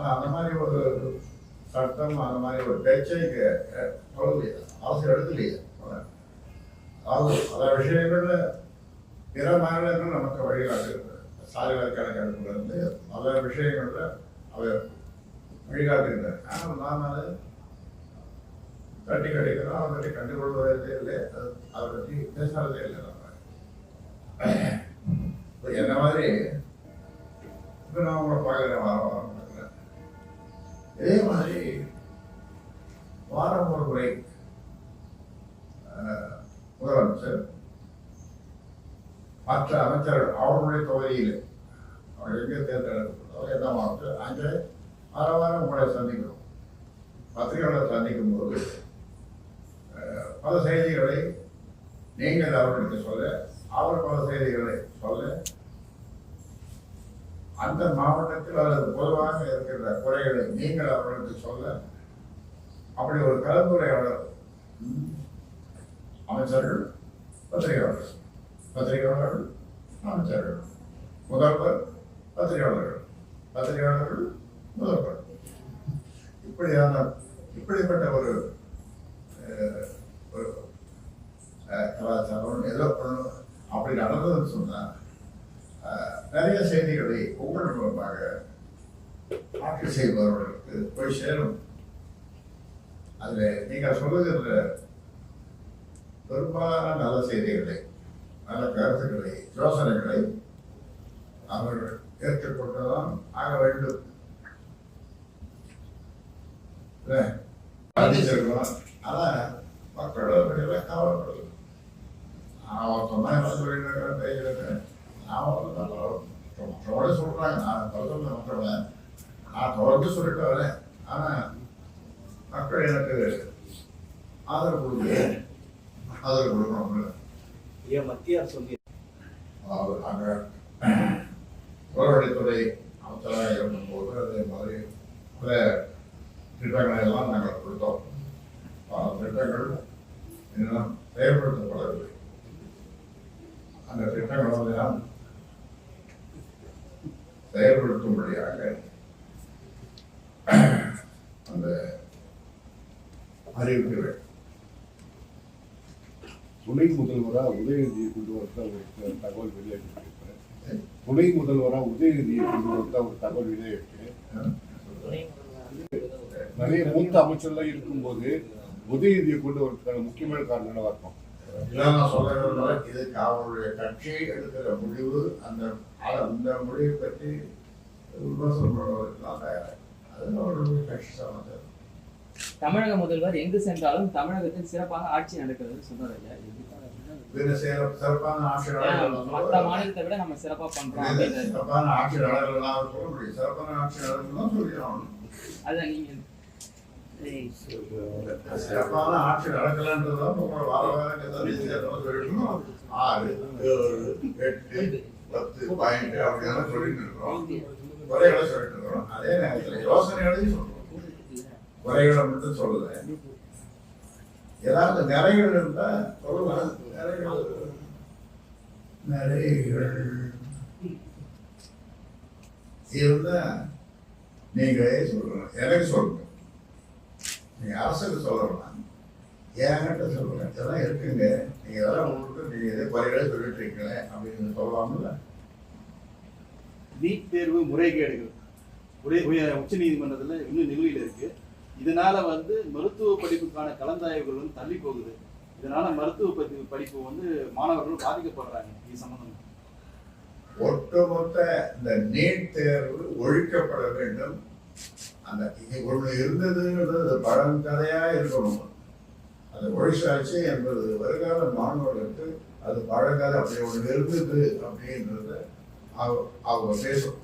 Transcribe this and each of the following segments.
ஆனால் அந்த மாதிரி ஒரு சட்டம் அந்த மாதிரி ஒரு பேச்சை இங்கே சொல்லலையே அரசு எடுக்கலையே. அது பல விஷயங்கள்ல பிற மாநிலங்கள் நமக்கு வழிகாட்டுகிறது சாலைவாரி கணக்கெடுப்புலேருந்து பல விஷயங்கள்ல அவர் வழிகாட்டுகிறார் ஆனால் நாம் அதை தட்டி கிடைக்கிறோம் அதை பற்றி கண்டுகொள்வதே இல்லை. அதை பற்றி பேசுறதே இல்லை நம்ம. என்ன மாதிரி இப்போ நான் உங்களை பார்க்குறேன் வாரம் வாரம். இதே மாதிரி வாரம் ஒரு முறை முதலமைச்சர் மற்ற அமைச்சர்கள் அவர்களுடைய தொகுதியில் அவர் எங்கே தேர்ந்தெடுக்கப்பட்டோ எந்த மாவட்டம் அங்கே வார வாரம் உங்களை சந்திக்கிறோம். பத்திரிகையாளர் சந்திக்கும் போது பல செய்திகளை நீங்கள் அவர்களுக்கு சொல்ல அவர் பல செய்திகளை சொல்ல அந்த மாவட்டத்தில் அல்லது பொதுவாக இருக்கின்ற குறைகளை நீங்கள் அவர்களுக்கு சொல்ல அப்படி ஒரு கலந்துரையாளர் அமைச்சர்கள் பத்திரிகையாளர்கள் பத்திரிகையாளர்கள் அமைச்சர்கள் முதல்வர் பத்திரிகையாளர்கள் பத்திரிகையாளர்கள் முதல்வர். இப்படியான இப்படிப்பட்ட ஒரு ஒரு கலாச்சாரம் ஏதோ பண்ணணும் அப்படி நடந்ததுன்னு சொன்னால் நிறைய செய்திகளை ஒவ்வொரு மூலமாக ஆட்சி செய்பவர்களுக்கு போய் சேரும். அதில் நீங்கள் சொல்லுகின்ற பெரும்பாலான நல்ல செய்திகளை நல்ல கருத்துக்களை யோசனைகளை அவர்கள் ஏற்றுக்கொண்டுதான் ஆக வேண்டும். இல்ல? மக்களோட கவலைப்படுது நான் சொன்னா என்ன சொல்லிட்டு நான் தொடர்ந்து சொல்றாங்க நான் தொடர்ந்து மற்றவங்க நான் தொடர்ந்து சொல்லிட்டு வரேன் மக்கள் எனக்கு ஆதரவு கொடுக்கல ஆதரவு கொடுக்கணும் ஐயா மத்திய அரசு வந்து அதாவது அங்கே உளவடித்துறை அமைச்சராக இருந்தபோது அதே மாதிரி பல திட்டங்களை எல்லாம் நாங்கள் கொடுத்தோம் பல திட்டங்கள் இன்னும் செயல்படுத்தப்படவில்லை அந்த திட்டங்கள் செயல்படுத்தும்படியாக அந்த அறிவிக்கிறேன். துணை முதல்வரா உதயநிதியை கொண்டு வரதா ஒரு தகவல் வெளியாகிருக்கு துணை முதல்வரா உதயநிதியை கொண்டு வரதா ஒரு தகவல் வெளியாகிருக்கு நிறைய மூத்த அமைச்சர்லாம் இருக்கும்போது உதயநிதியை கொண்டு வரதுக்கான முக்கியமான காரணம் என்னவா இருக்கும் நான் சொல்ல இதுக்கு அவருடைய கட்சி எடுக்கிற முடிவு அந்த அந்த முடிவை பற்றி விமர்சனம் பண்ணுவதற்கெல்லாம் தயாராக அது அவருடைய கட்சி சமாச்சாரம் தமிழக முதல்வர் எங்கு சென்றாலும் தமிழகத்தில் சிறப்பாக ஆட்சி நடக்கிறது சொல்றாரு ஐயா சிறப்பான ஆட்சி மாநிலத்தை விட நம்ம சிறப்பா பண்றோம் சிறப்பான ஆட்சி நடக்கலாம் சொல்ல சிறப்பான ஆட்சி நடக்கலாம் அதான் நீங்க சிறப்பான ஆட்சி நடக்கலன்றதுதான் உங்களை வார வாரம் ஏதாவது சேர்க்கணும் சொல்லிடணும் ஆறு ஏழு எட்டு பத்து பாயிண்ட் அப்படியெல்லாம் சொல்லிட்டு இருக்கிறோம் குறைகளை சொல்லிட்டு இருக்கிறோம் அதே நேரத்தில் யோசனைகளையும் சொல்றோம் குறைகளை மட்டும் சொல்லல ஏதாவது நிறைகள் இருந்தா சொல்லலாம் நிறைகள் நிறைகள் இருந்தா நீங்களே சொல்லணும் எனக்கு சொல்லணும் நீங்க அரசுக்கு சொல்லலாம் என்கிட்ட சொல்லுங்க இதெல்லாம் இருக்குங்க. நீங்க இதெல்லாம் உங்களுக்கு நீங்க இதே குறைகளை சொல்லிட்டு இருக்கீங்களே அப்படின்னு சொல்லலாம்ல. நீட் தேர்வு முறைகேடுகள். உடைய உய- உச்சநீதிமன்றத்துல இன்னும் நிலுவையில் இருக்கு. இதனால வந்து மருத்துவ படிப்புக்கான கலந்தாய்வுகள் வந்து தள்ளி போகுது. இதனால மருத்துவ படிப்பு படிப்பு வந்து மாணவர்கள் பாதிக்கப்படுறாங்க. இது சம்பந்தமா. ஒட்டுமொத்த இந்த நீட் தேர்வு ஒழிக்கப்பட வேண்டும். அந்த இது இருந்ததுன்றது இருந்ததுங்கிறது பழங்கதையா இருக்கணும். அது ஒழிச்சாச்சு என்பது வருங்கால மாணவர்களுக்கு அது பழங்கதை அப்படி ஒன்று இருந்தது அப்படின்றத அவ- அவங்க பேசும்.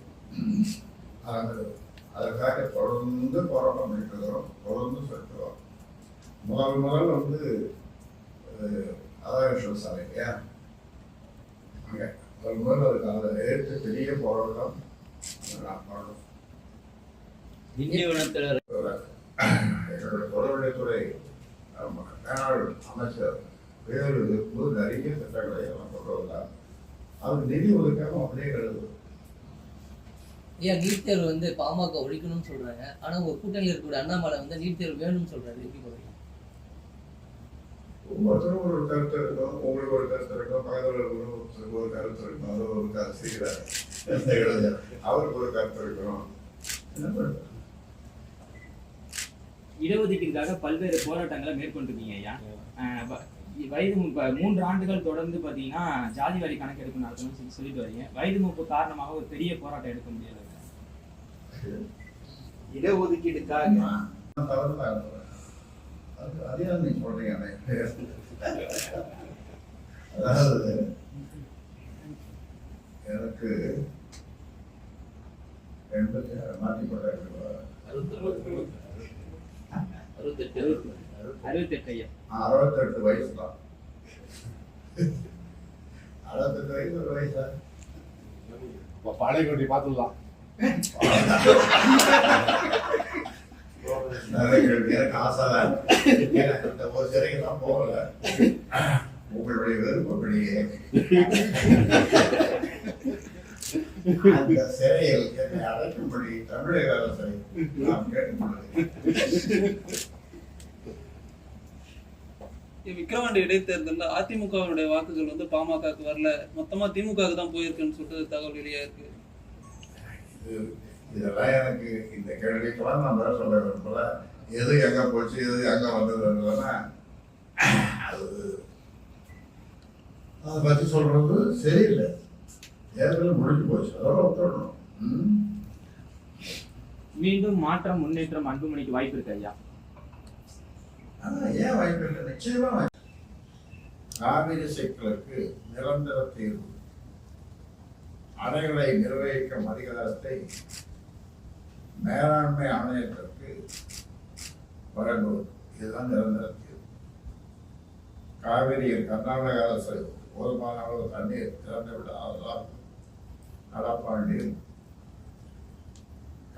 அதற்காக தொடர்ந்து போராட்டம் பண்ணிட்டு இருக்கிறோம் தொடர்ந்து சொல்லிட்டு முதல் முதல் வந்து அதான் ராதாகிருஷ்ணன் சாலை இல்லையா? அங்கே. முதல் முதல் அதுக்கு அதை எதிர்த்து பெரிய போராட்டம். நான் பண்ணணும் திண்டிவனத்துல தொடர்புத்துறை மேலாள் அமைச்சர் வேறு இருக்கும்போது நிறைய திட்டங்களை எல்லாம் கொண்டு வந்தார். அதுக்கு நிதி ஒதுக்காம அப்படியே கிடக்குது ஏன் நீட் தேர்வு வந்து பாமக ஒழிக்கணும்னு சொல்றாங்க. ஆனா உங்க கூட்டணியில் இருக்கக்கூடிய அண்ணாமலை வந்து நீட் தேர்வு வேணும்னு சொல்றாரு. எப்படி போறீங்க ஒவ்வொருத்தரும் ஒரு கருத்து இருக்கும். உங்களுக்கு ஒரு கருத்து இருக்கும். பக்கத்தில் ஒரு கருத்து இருக்கும். அவர் ஒரு கருத்து செய்கிறார். அவருக்கு ஒரு கருத்து இருக்கும். என்ன பண்றது? இடஒதுக்கீடுக்காக பல்வேறு போராட்டங்களை மேற்கொண்டிருக்கீங்க ஐயா. வயது மூன்று ஆண்டுகள் தொடர்ந்து பாத்தீங்கன்னா ஜாதி வாரி கணக்கெடுப்பு நடத்தணும்னு சொல்லி சொல்லிட்டு வரீங்க. வயது மூப்பு காரணமாக ஒரு பெரிய போராட்டம் எடுக்க முடியல இடஒதுக்கீடுக்காக. அது நீங்க சொல்றீங்க அதாவது எனக்கு எண்பத்தி மாற்றி போட்டாங்க அறுபத்தெட்டு ஐயா. அறுபத்தெட்டு வயசு தான் அறுபத்தெட்டு வயசு ஒரு வயசா? இப்போ பாளையங்கோட்டை பார்த்துடலாம். எனக்கு ஆசை தான். எனக்கு இந்த ஒரு சிறைக்கு போகல. உங்களுடைய விருப்பப்படியே. அந்த சிறையில் என்னை அழைக்கும்படி தமிழக அரசை நாம் கேட்டுக்கொள்கிறேன். விக்கிரவாண்டி இடைத்தேர்தலில் அதிமுகவினுடைய வாக்குகள் வந்து பாமகக்கு வரல. மொத்தமா திமுகவுக்கு தான் போயிருக்குன்னு சொல்லிட்டு தகவல் வெளியா இருக்கு. இது- இதெல்லாம் எனக்கு இந்த கேள்விக்கெல்லாம் நான் பதில் சொல்ல விரும்பல. எது எங்க போச்சு எது எங்க வந்ததுன்றதுனா அது அதை பத்தி சொல்றது சரியில்லை. தேர்தல் முடிஞ்சு போச்சு அதோட விட்டுடணும் ம்? மீண்டும் மாற்றம் முன்னேற்றம் அன்புமணிக்கு வாய்ப்பு இருக்கு ஐயா. ஆனா ஏன் வாய்ப்பு இல்லை? நிச்சயமா வாய்ப்பு காவிரி சிக்கலுக்கு நிரந்தர தீர்வு. அணைகளை நிர்வகிக்கும் அதிகாரத்தை மேலாண்மை ஆணையத்திற்கு வழங்குவது இதுதான் நிரந்தர தீர்வு. காவிரியில் கர்நாடக அரசு போதுமான அளவு தண்ணீர் திறந்து விடாததால் நடப்பாண்டில்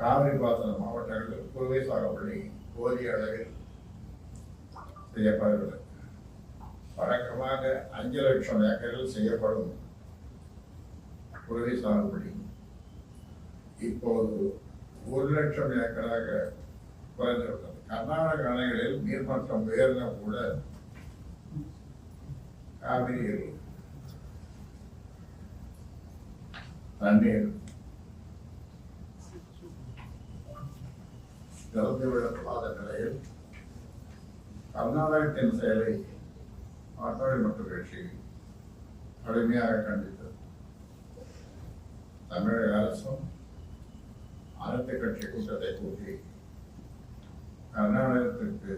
காவிரி பாசன மாவட்டங்களில் குறுவை சாகுபடி போதிய அளவில் செய்யப்படவில்லை வழக்கமாக அஞ்சு லட்சம் ஏக்கரில் செய்யப்படும் குறுவை சாகுபடி இப்போது ஒரு லட்சம் ஏக்கராக குறைந்துவிட்டது கர்நாடக அணைகளில் நீர்மட்டம் உயர்ந்த கூட காவிரியில் தண்ணீர் திறந்துவிடப்படாத நிலையில் கர்நாடகத்தின் செயலை பாட்டாளி மக்கள் கட்சி கடுமையாக கண்டித்தது. தமிழக அரசும் அனைத்து கட்சி கூட்டத்தை கூட்டி கர்நாடகத்திற்கு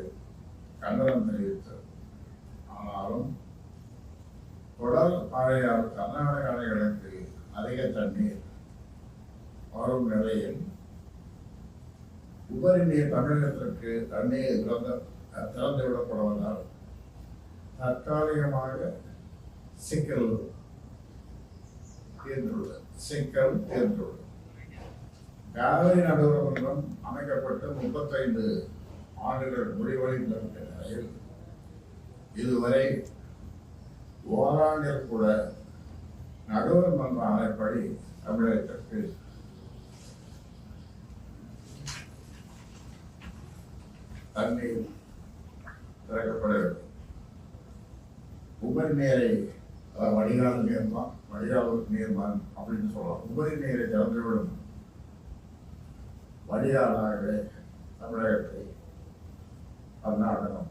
கண்டனம் தெரிவித்தது. ஆனாலும் தொடர் மழையால் கர்நாடக அணைகளுக்கு அதிக தண்ணீர் வரும் நிலையில் உபரி நீர் தமிழகத்திற்கு தண்ணீர் திறந்த திறந்து விடப்படுவதால் தற்காலிகமாக சிக்கல் தீர்ந்துள்ளது சிக்கல் தீர்ந்துள்ளது காவிரி நடுவர் அமைக்கப்பட்டு முப்பத்தைந்து ஆண்டுகள் முடிவடைந்த நிலையில் இதுவரை ஓராண்டில் கூட நடுவர் மன்ற ஆணைப்படி தமிழகத்திற்கு தண்ணீர் திறக்கப்பட வேண்டும் உபரி நேரை அதாவது வடிகால் நேர்மான் வடிகாலுக்கு நேர்மான் அப்படின்னு சொல்லலாம். உபரி நேரை திறந்துவிடும் வடிகாலாகவே தமிழகத்தை கர்நாடகம்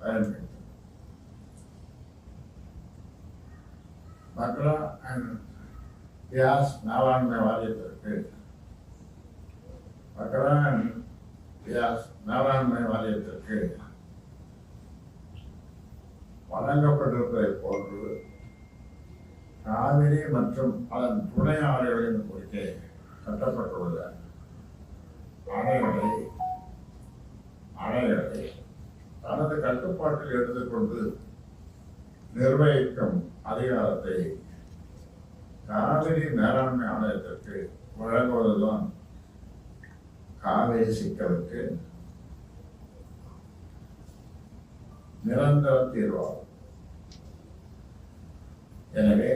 பயன்படுத்தும் மக்களா அண்ட் பியாஸ் மேலாண்மை வாரியத்திற்கு மக்களா அண்ட் பியாஸ் மேலாண்மை வாரியத்திற்கு வழங்கப்பட்டிருப்பதை போன்று காவிரி மற்றும் அதன் துணை ஆறுகளின் குறுக்கே கட்டப்பட்டுள்ள அணைகளை அணைகளை தனது கட்டுப்பாட்டில் எடுத்துக்கொண்டு நிர்வகிக்கும் அதிகாரத்தை காவிரி மேலாண்மை ஆணையத்திற்கு வழங்குவதுதான் காவேரி சிக்கலுக்கு நிரந்தர தீர்வாகும். எனவே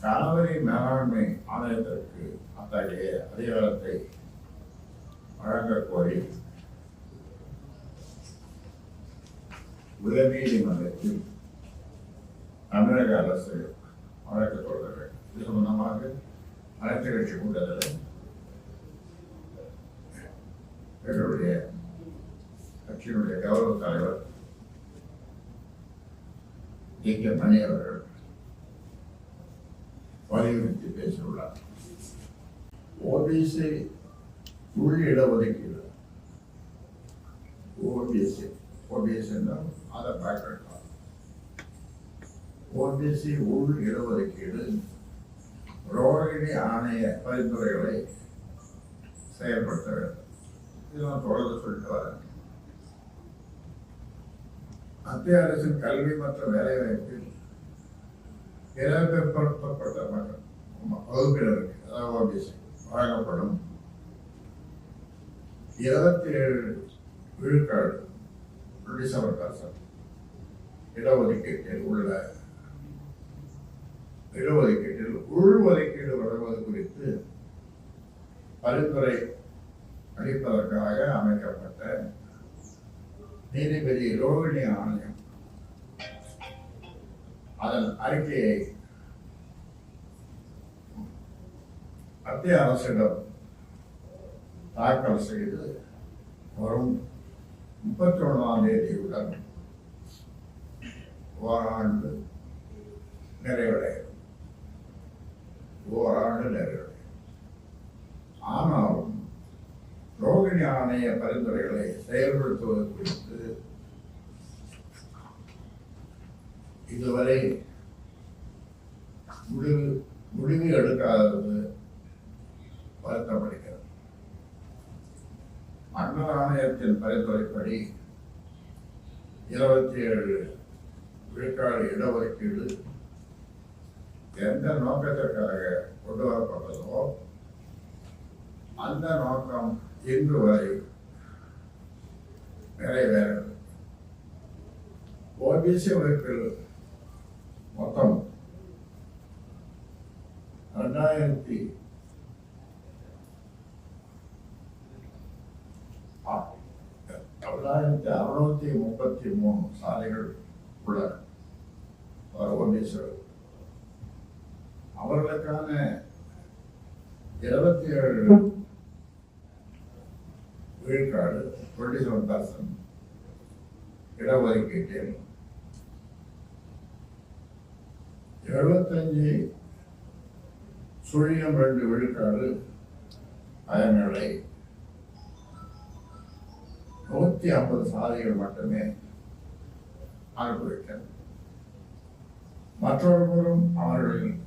காவிரி மேலாண்மை ஆணையத்திற்கு அத்தகைய அதிகாரத்தை வழங்கக் கோரி உயர்நீதிமன்றத்தில் தமிழக அரசு வழக்கு தொடர இது சம்பந்தமாக அனைத்து கட்சி கூட்டத்தில் எங்களுடைய கட்சியினுடைய கௌரவ தலைவர் ஏ கே மணி அவர்கள் வலியுறுத்தி பேசியுள்ளார் ஓபிசி உள் இடஒதுக்கீடு ஓபிசி ஓபிசி என்றால் அதை பேக்வர்ட் ஓபிசி உள் இடஒதுக்கீடு ரோகிணி ஆணைய பரிந்துரைகளை செயல்படுத்த வேண்டும் இதெல்லாம் தொடர்ந்து சொல்லிட்டு வரேன் மத்திய அரசின் கல்வி மற்றும் வேலைவாய்ப்பில் பிற்படுத்தப்பட்ட மக்கள் வகுப்பினருக்கு அதாவது ஓபிசி வழங்கப்படும் இருபத்தி ஏழு விழுக்காடு டிசம்பர் மாதம் இடஒதுக்கீட்டில் உள்ள இடஒதுக்கீட்டில் உள் ஒதுக்கீடு வழங்குவது குறித்து பரிந்துரை அளிப்பதற்காக அமைக்கப்பட்ட நீதிபதி ரோகிணி ஆணையம் அதன் அறிக்கையை மத்திய அரசிடம் தாக்கல் செய்து வரும் முப்பத்தி ஒன்றாம் தேதியுடன் ஓராண்டு நிறைவடையும். ஓராண்டு நிறைவடையும் ஆனாலும் ரோகிணி ஆணைய பரிந்துரைகளை செயல்படுத்துவது குறித்து இதுவரை முடிவு முடிவு எடுக்காதது வருத்தப்படுகிறது மன்னர் ஆணையத்தின் பரிந்துரைப்படி இருபத்தி ஏழு விழுக்காடு இடஒதுக்கீடு எந்த நோக்கத்திற்காக கொண்டு வரப்பட்டதோ அந்த நோக்கம் இன்று வரை நிறைவேறவில்லை ஓபிசி மொத்தம் ரெண்டாயிரத்தி தொள்ளாயிரத்தி அறுநூத்தி முப்பத்தி மூணு சாலைகள் உள்ளன ஓபிசி அவர்களுக்கான இருபத்தி ஏழு விழுக்காடு டுவெண்ட்டி செவன் பர்சன்ட் இடஒதுக்கீட்டில் எழுபத்தஞ்சு சுழியம் ரெண்டு விழுக்காடு பயன்களை நூத்தி ஐம்பது சாதிகள் மட்டுமே அனுபவித்தனர். மற்றொருவரும் அவர்களின்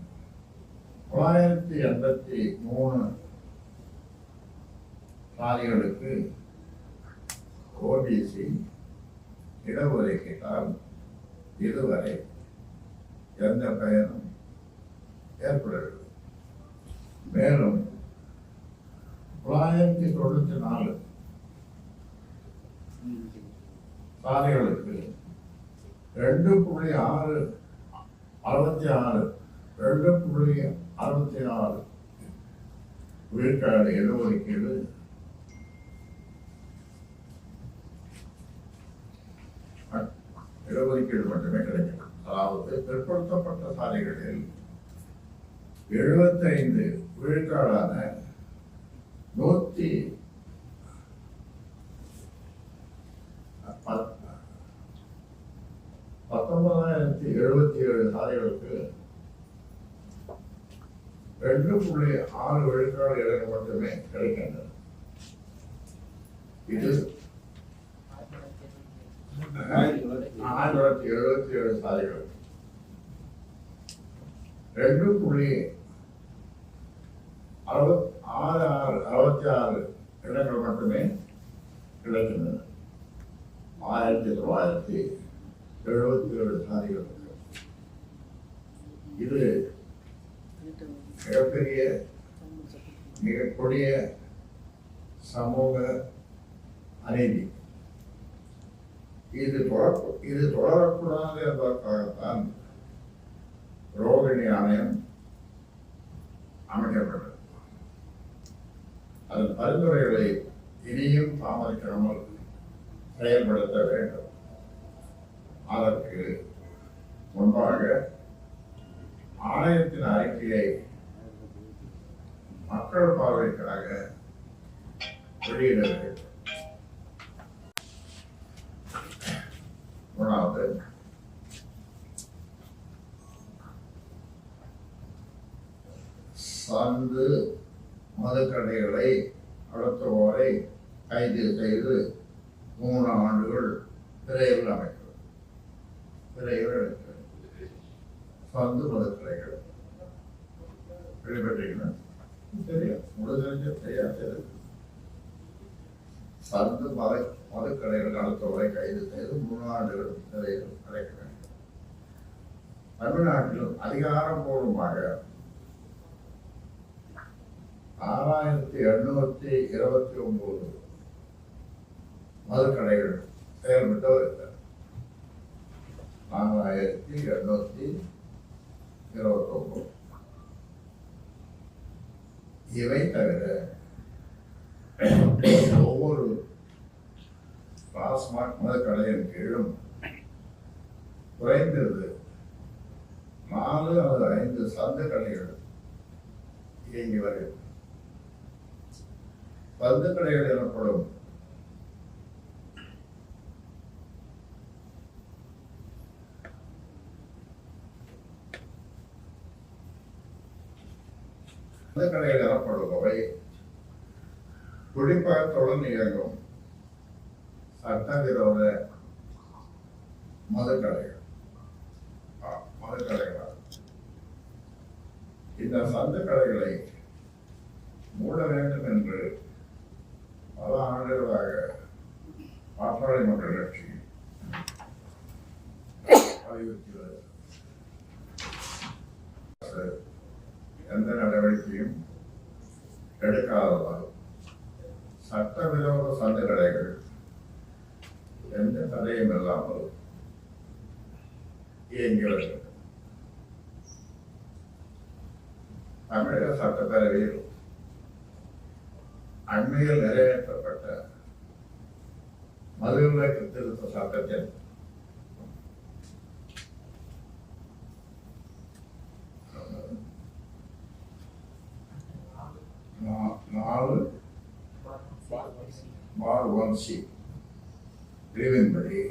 தொள்ளாயிரத்தி எண்பத்தி மூணு சாதிகளுக்கு ஓபிசி இடஒதுக்கீட்டால் இதுவரை எந்த பயனும் ஏற்படவில்லை. மேலும் தொள்ளாயிரத்தி தொண்ணூத்தி நாலு சாலைகளுக்கு ரெண்டு புள்ளி ஆறு அறுபத்தி ஆறு ரெண்டு புள்ளி அறுபத்தி ஆறு விழுக்காடு இடஒதுக்கீடு இடஒதுக்கீடு மட்டுமே கிடையாது. அதாவது பிற்படுத்தப்பட்ட சாலைகளில் எழுபத்தைந்து விழுக்காடான நூத்தி பத்தொன்பதாயிரத்தி எழுபத்தி ஏழு சாலைகளுக்கு ரெண்டு புள்ளி ஆறு விழுக்காடு இடங்கள் மட்டுமே கிடைக்கின்றன இது ஆயிரத்தி தொள்ளாயிரத்தி எழுபத்தி ஏழு சாலைகள் ரெண்டு புள்ளி அறுபத் ஆறு ஆறு அறுபத்தி ஆறு இடங்கள் மட்டுமே கிடைக்கின்றன ஆயிரத்தி தொள்ளாயிரத்தி எழுபத்தி ஏழு சாதிகள் இது மிகப்பெரிய மிகக்கூடிய சமூக அநீதி இது தொடர இது தொடரக்கூடாது என்பதற்காகத்தான் ரோகிணி ஆணையம் அமைக்கப்பட்டது. அதன் பரிந்துரைகளை இனியும் தாமதிக்காமல் செயல்படுத்த வேண்டும். அதற்கு முன்பாக ஆணையத்தின் அறிக்கையை மக்கள் பார்வைக்காக வெளியிட வேண்டும் மூணாவது சந்து மதுக்கடைகளை நடத்துவோரை கைது செய்து மூணு ஆண்டுகள் சிறையில் அமைக்கிறது சிறையில் எடுக்கிறது சந்து மதுக்கடைகள் கேள்விப்பட்டீங்களா தெரியும் உங்களுக்கு தெரிஞ்ச தெரியாது சந்து மத மதுக்கடைகள் நடத்துவரை கைது செய்து மூணு ஆண்டுகள் சிறையில் அடைக்க வேண்டும் தமிழ்நாட்டில் அதிகாரப்பூர்வமாக ஆறாயிரத்தி எண்ணூத்தி இருபத்தி ஒன்பது மதுக்கடைகள் செயல்பட்டு வருகிறது நாலாயிரத்தி எண்ணூத்தி இருபத்தி ஒன்பது இவை தவிர ஒவ்வொரு டாஸ்மாக் மதுக்கடையின் கீழும் குறைந்தது நாலு அல்லது ஐந்து சந்த கடைகள் இயங்கி வருகிறது பந்து கடைகள் எனப்படும் குடிப்பழக்கத்துடன் இயங்கும் சட்டவிரோத மதுக்கடைகள். ஆ, இந்த சந்த கடைகளை மூட வேண்டும் என்று பல ஆண்டுகளாக பாட்டாளி மக்கள் கட்சி வலியுறுத்தியுள்ளது எந்த நடவடிக்கையும் எடுக்காததால் சட்டவிரோத சந்த எந்த தடையும் இல்லாமல் இயங்குகிறது தமிழக சட்டப்பேரவையில் அண்மையில் நிறைவேற்றப்பட்ட மதுவிலக்கு திருத்த சட்டத்தின் நாலு பார் ஒன் சி பிரிவின்படி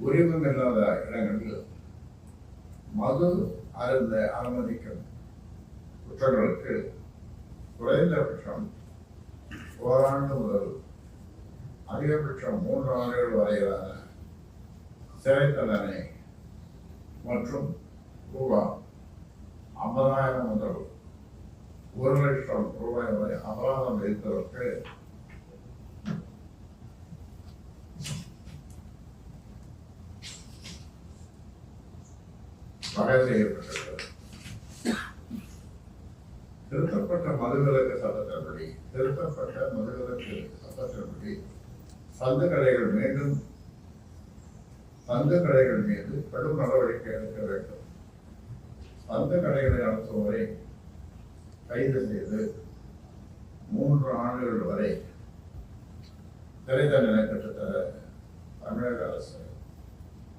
உரிமம் இல்லாத இடங்களில் மது அருந்த அனுமதிக்கும் குற்றங்களுக்கு குறைந்தபட்சம் ஓராண்டு முதல் அதிகபட்சம் மூன்று ஆண்டுகள் வரையிலான சிறை தண்டனை மற்றும் ரூபாய் ஐம்பதாயிரம் முதல் ஒரு லட்சம் ரூபாய் வரை அபராதம் விதிப்பதற்கு வகை செய்யப்பட்டிருக்கிறது திருத்தப்பட்ட மதுவிலக்கு சட்டத்தின்படி திருத்தப்பட்ட மதுவிலக்கு சட்டத்தின்படி சந்து கடைகள் மீண்டும் சந்து கடைகள் மீது கடும் நடவடிக்கை எடுக்க வேண்டும். சந்து கடைகளை நடத்துவோரை கைது செய்து மூன்று ஆண்டுகள் வரை சிறை தண்டனை பெற்றுத்தர தமிழக அரசு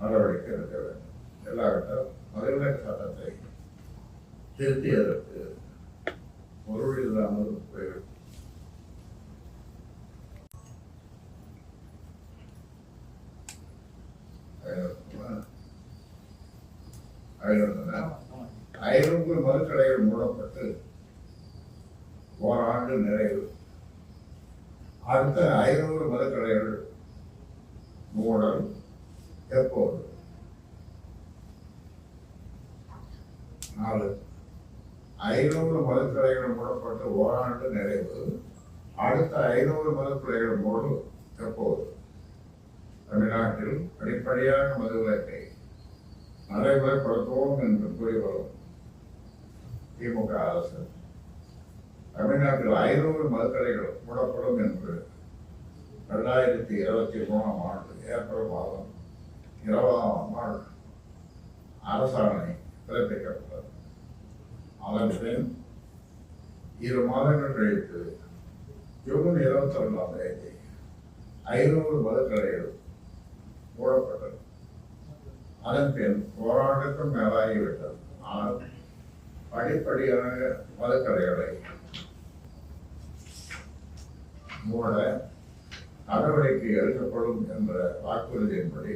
நடவடிக்கை எடுக்க வேண்டும். இல்லாவிட்டால் மதுவிலக்கு சட்டத்தை திருத்தியதற்கு பொருள் இல்லாமல் போய்விடும் ஐநூறு மதுக்கடைகள் மூடப்பட்டு ஓராண்டு நிறைவு. அடுத்த ஐநூறு மதுக்கடைகள் மூடல் எப்போது? நாலு. ஐநூறு மதுக்கடைகள் மூடப்பட்டு ஓராண்டு நிறைவு. அடுத்த ஐநூறு மதுக்கடைகள் மூடல் எப்போது தமிழ்நாட்டில் படிப்படியாக மதுவிலக்கை நடைமுறைப்படுத்துவோம் என்று கூறி வரும் திமுக அரசு. தமிழ்நாட்டில் ஐநூறு மதுக்கடைகள் மூடப்படும் என்று ரெண்டாயிரத்தி இருபத்தி மூணாம் ஆண்டு ஏப்ரல் மாதம் இருபதாம் நாள் அரசாணை பிறப்பிக்கப்பட்டது அதன் இரு மாதங்கள் கழித்து ஜூன் இருபத்தி ரெண்டாம் தேதி ஐநூறு மதுக்கடைகள் மூடப்பட்டது. அதன் பின் போராட்டத்தும் மேலாகிவிட்டது ஆனால் படிப்படியாக மதுக்கடைகளை மூட நடவடிக்கை எடுக்கப்படும் என்ற வாக்குறுதியின்படி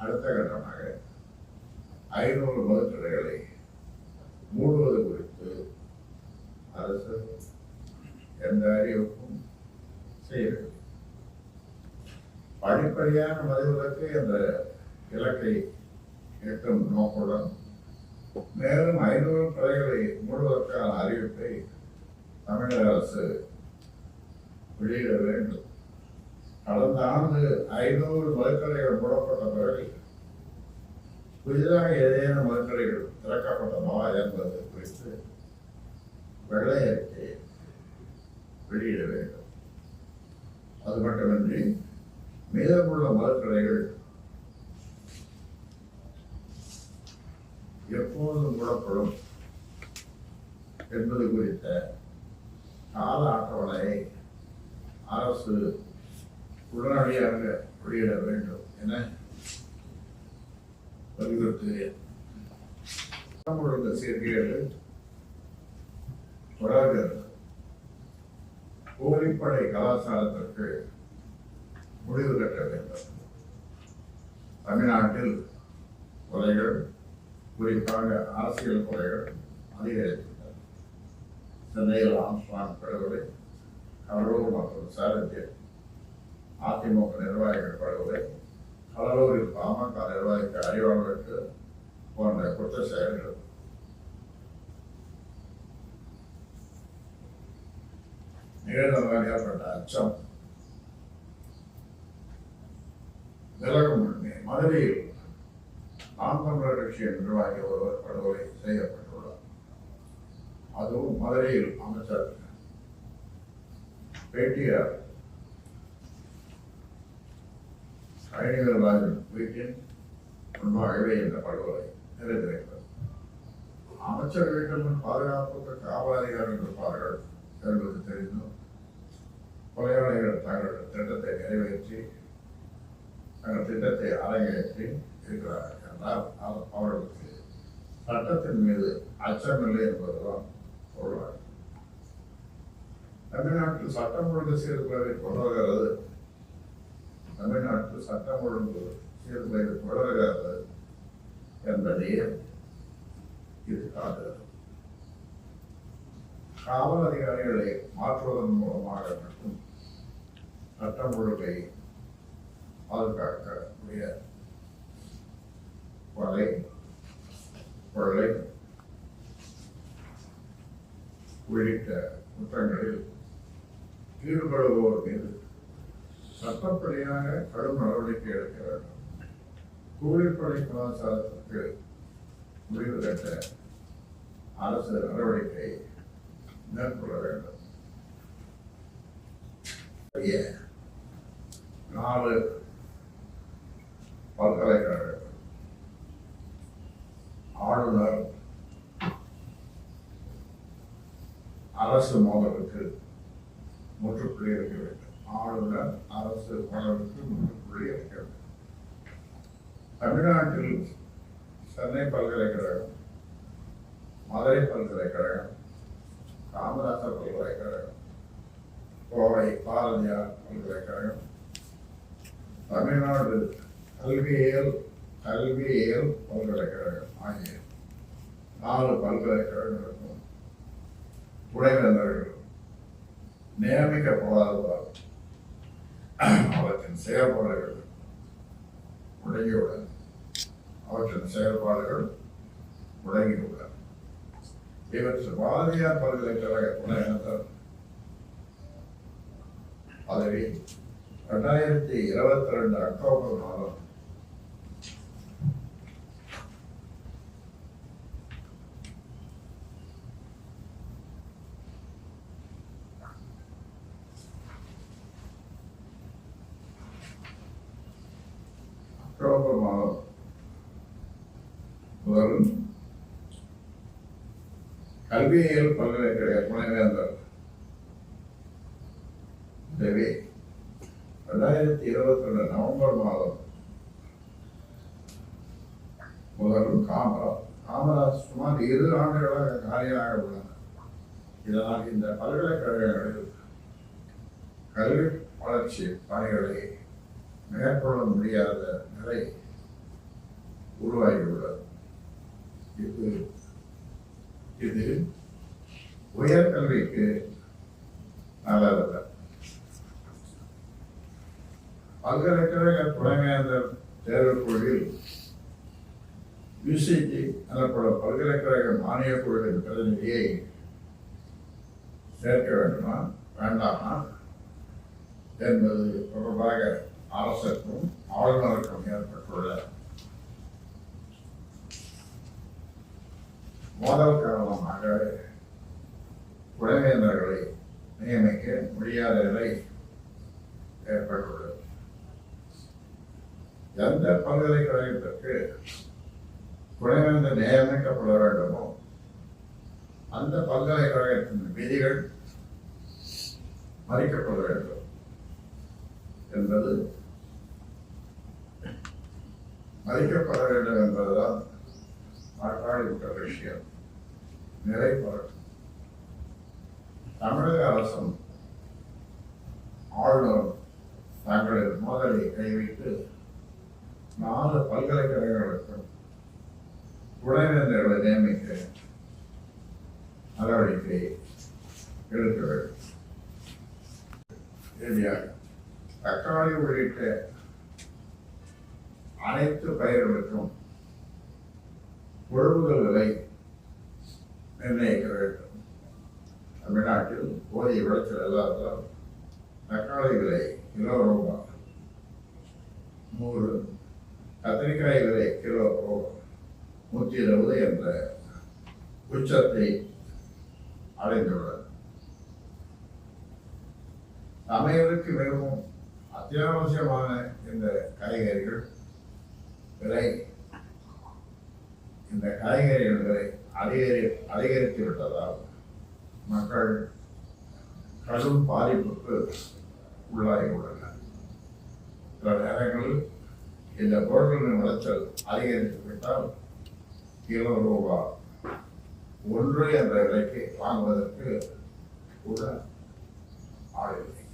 அடுத்த கட்டமாக ஐநூறு மதுக்கடைகளை மூடுவது குறித்து அரசு எந்த அறிவிப்பும் செய்யவில்லை. படிப்படியான மதுவிலக்கு என்ற இலக்கை எட்டும் நோக்குடன் மேலும் ஐநூறு கடைகளை மூடுவதற்கான அறிவிப்பை தமிழக அரசு வெளியிட வேண்டும். கடந்த ஆண்டு ஐநூறு மதுக்கடைகள் மூடப்பட்ட பிறகு புதிதாக ஏதேனும் மதுக்கடைகள் திறக்கப்பட்டதா என்பது குறித்து வெள்ளை அறிக்கை வெளியிட வேண்டும் அது மட்டுமின்றி மீதமுள்ள மதுக்கடைகள் எப்போதும் மூடப்படும் என்பது குறித்த கால அட்டவணையை அரசு உடனடியாக வெளியிட வேண்டும் என வலியுறுத்துகிறேன் சட்டம் ஒழுங்கு சீர்கேடு தொடர்கிறது கலாச்சாரத்திற்கு முடிவு கட்ட வேண்டும். தமிழ்நாட்டில் கொலைகள் குறிப்பாக அரசியல் கொலைகள் அதிகரித்துள்ளன சென்னையில் ஆம்ஸ்ட்ராங் படுகொலை கடலூர் மற்றும் சேலத்தில் அதிமுக நிர்வாகிகள் படுகொலை கடலூரில் பாமக நிர்வாகிக்கு அறிவாளர்களுக்கு போன்ற குற்ற செயல்கள். நிகழ்ந்ததால் ஏற்பட்ட அச்சம். விலகும் முன்னே மதுரையில் நாம் தமிழர் கட்சியின் நிர்வாகி ஒருவர் படுகொலை செய்யப்பட்டுள்ளார். அதுவும் மதுரையில் அமைச்சர் பேட்டியார். கலைஞர் ராஜன் வீட்டின் முன்பாகவே இந்த படுகொலை. நிறைந்திருக்கிறது அமைச்சர் வீட்டில் பாதுகாப்புக்கு காவல் அதிகாரம் இருப்பார்கள். என்பது தெரிந்தும். கொலையாளிகள் தங்கள் திட்டத்தை நிறைவேற்றி தங்கள் திட்டத்தை அரங்கேற்றி இருக்கிறார்கள் என்றால் அவர்களுக்கு சட்டத்தின் மீது அச்சமில்லை என்பதுதான் பொருளாகும். தமிழ்நாட்டில் சட்டம் ஒழுங்கு சீர்குலைவை கொண்டு வருகிறது. தமிழ்நாட்டு சட்டம் ஒழுங்கு சீர்குலைவை தொடர்கிறது என்பதே இது காட்டுகிறது காவல் அதிகாரிகளை மாற்றுவதன் மூலமாக மட்டும் சட்டம் ஒழுங்கை பாதுகாக்க முடியாது. கொலை கொள்ளை உள்ளிட்ட குற்றங்களில் ஈடுபடுவோர் மீது சட்டப்படியாக கடும் நடவடிக்கை எடுக்க வேண்டும் கூலிப்படை கலாச்சாரத்திற்கு முடிவு கட்ட அரசு நடவடிக்கை மேற்கொள்ள வேண்டும். நாலு பல்கலைக்கழகம் ஆளுநர் அரசு மோதலுக்கு முற்றுப்புள்ளி இருக்க வேண்டும். ஆளுநர் அரசு மோதலுக்கு முற்றுப்புள்ளி தமிழ்நாட்டில் சென்னை பல்கலைக்கழகம் மதுரை பல்கலைக்கழகம் காமராசர் பல்கலைக்கழகம் கோவை பாரதியார் பல்கலைக்கழகம் தமிழ்நாடு கல்வியியல் கல்வியியல் பல்கலைக்கழகம் ஆகிய நாலு பல்கலைக்கழகங்களுக்கும் துணைவேந்தர்கள் நியமிக்கப்படாததால் அவற்றின் செயல்பாடுகள் முடங்கியுள்ளன. அவற்றின் செயல்பாடுகள் முடங்கியுள்ளன. இவற்றை பாரதியார் பல்கலைக்கழக துணைவேந்தர் பதவி ரெண்டாயிரத்தி இருபத்தி ரெண்டு அக்டோபர் மாதம் அக்டோபர் மாதம் முதல் கல்வியியல் பல்கலைக்கழக துணைவேந்தர் தேவி ரெண்டாயிரத்தி இருபத்தி ரெண்டு நவம்பர் மாதம் முதல்வர் காமராஜ் சுமார் இரு ஆண்டுகளாக காலியாக உள்ளன இதனால் இந்த பல்கலைக்கழகங்களில் கல்வி வளர்ச்சி பணிகளை மேற்கொள்ள முடியாத நிலை உருவாகியுள்ளது. இது இது உயர்கல்விக்கு நல்லதல்ல. பல்கலைக்கழக துணைவேந்தர் தேர்வுக்குழுவில் யுசிடி எனப்படும் பல்கலைக்கழக மானியக் குழுவின் பிரதிநிதியை சேர்க்க வேண்டுமா? வேண்டாமா? என்பது தொடர்பாக அரசுக்கும் ஆளுநருக்கும் ஏற்பட்டுள்ள மோதல் காரணமாக துணைவேந்தர்களை நியமிக்க முடியாத நிலை ஏற்பட்டுள்ளது. எந்த பல்கலைக்கழகத்திற்கு துணைவேந்தர் நியமிக்கப்பட வேண்டுமோ அந்த பல்கலைக்கழகத்தின் விதிகள் மறிக்கப்பட வேண்டும் என்பது மதிக்கப்பட வேண்டும் என்பதுதான் மக்காளிவிட்ட விஷயம். நிறைப்படும் தமிழக அரசும் ஆளுநரும் தங்களின் மோதலை கைவிட்டு நாலு பல்கலைக்கழகங்களுக்கும் துணைவேந்தர்களை நியமிக்க நடவடிக்கை எடுக்க வேண்டும் தக்காளி உள்ளிட்ட அனைத்து பயிர்களுக்கும் கொள்முதல் விலை நிர்ணயிக்க வேண்டும். தமிழ்நாட்டில் போதிய விளைச்சல் இல்லாததால் தக்காளி விலை கிலோ ரூபாய் நூறு கத்திரிக்காய் விலை கிலோ ரூபாய் நூற்றி இருபது என்ற உச்சத்தை அடைந்துள்ளது. சமையலுக்கு மிகவும் அத்தியாவசியமான இந்த காய்கறிகள் விலை. இந்த காய்கறிகள் விலை அதிகரி அதிகரித்து விட்டதால் மக்கள் கடும் பாதிப்புக்கு உள்ளாகி உள்ளனர். சில நேரங்களில் இந்த பொருட்களின் விளைச்சல் அதிகரித்து விட்டால் கிலோ ரூபாய் ஒன்று என்ற விலைக்கு வாங்குவதற்கு கூட ஆளில்லை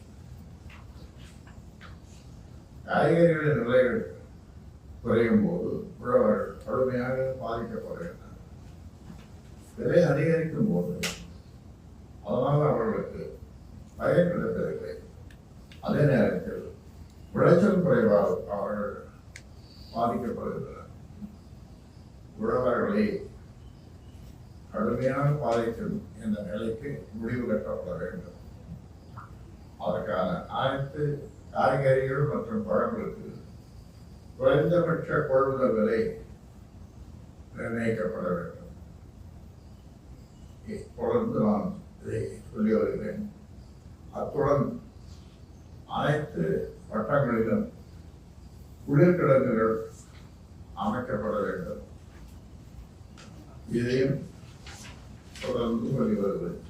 காய்கறிகளின் விலைகள் குறையும் போது உழவர் கடுமையாக பாதிக்கப்படுகின்றனர். விலை அதிகரிக்கும் போது அதனால் அவர்களுக்கு பயன் கிடைப்பதில்லை. அதே நேரத்தில் விளைச்சல் குறைவால் அவர்கள் பாதிக்கப்படுகின்றனர். உழவர்களை கடுமையான பாதிக்கும் இந்த நிலைக்கு முடிவு கட்டப்பட வேண்டும். அதற்கான அனைத்து காய்கறிகள் மற்றும் பழங்களுக்கு குறைந்தபட்ச கொள்முதல் விலை நிர்ணயிக்கப்பட வேண்டும். தொடர்ந்து நான் இதை சொல்லி வருகிறேன். அத்துடன் அனைத்து வட்டங்களிலும் குளிர்கிழங்குகள் அமைக்கப்பட வேண்டும். இதையும் தொடர்ந்து சொல்லி வருகிறேன்